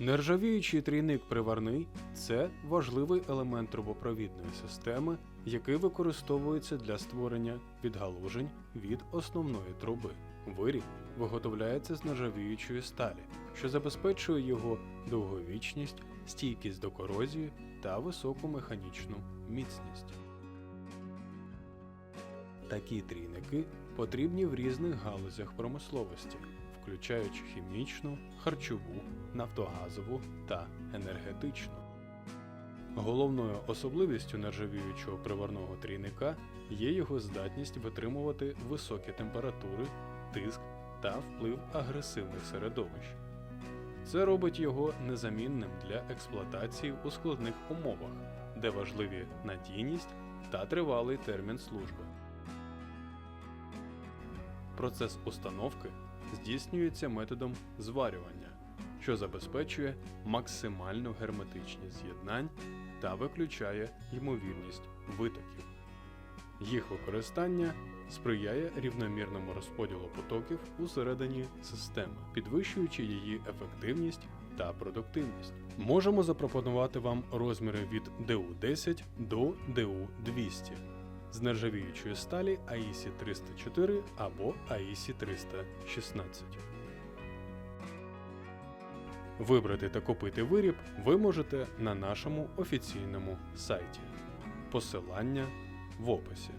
Нержавіючий трійник приварний це важливий елемент трубопровідної системи, який використовується для створення відгалужень від основної труби. Виріб виготовляється з нержавіючої сталі, що забезпечує його довговічність, стійкість до корозії та високу механічну міцність. Такі трійники потрібні в різних галузях промисловості, включаючи хімічну, харчову, нафтогазову та енергетичну. Головною особливістю нержавіючого приварного трійника є його здатність витримувати високі температури, тиск та вплив агресивних середовищ. Це робить його незамінним для експлуатації у складних умовах, де важливі надійність та тривалий термін служби. Процес установки здійснюється методом зварювання, що забезпечує максимальну герметичність з'єднань та виключає ймовірність витоків. Їх використання сприяє рівномірному розподілу потоків усередині системи, підвищуючи її ефективність та продуктивність. Можемо запропонувати вам розміри від ДУ-10 до ДУ-200 з нержавіючої сталі AISI 304 або AISI 316. Вибрати та купити виріб ви можете на нашому офіційному сайті. Посилання в описі.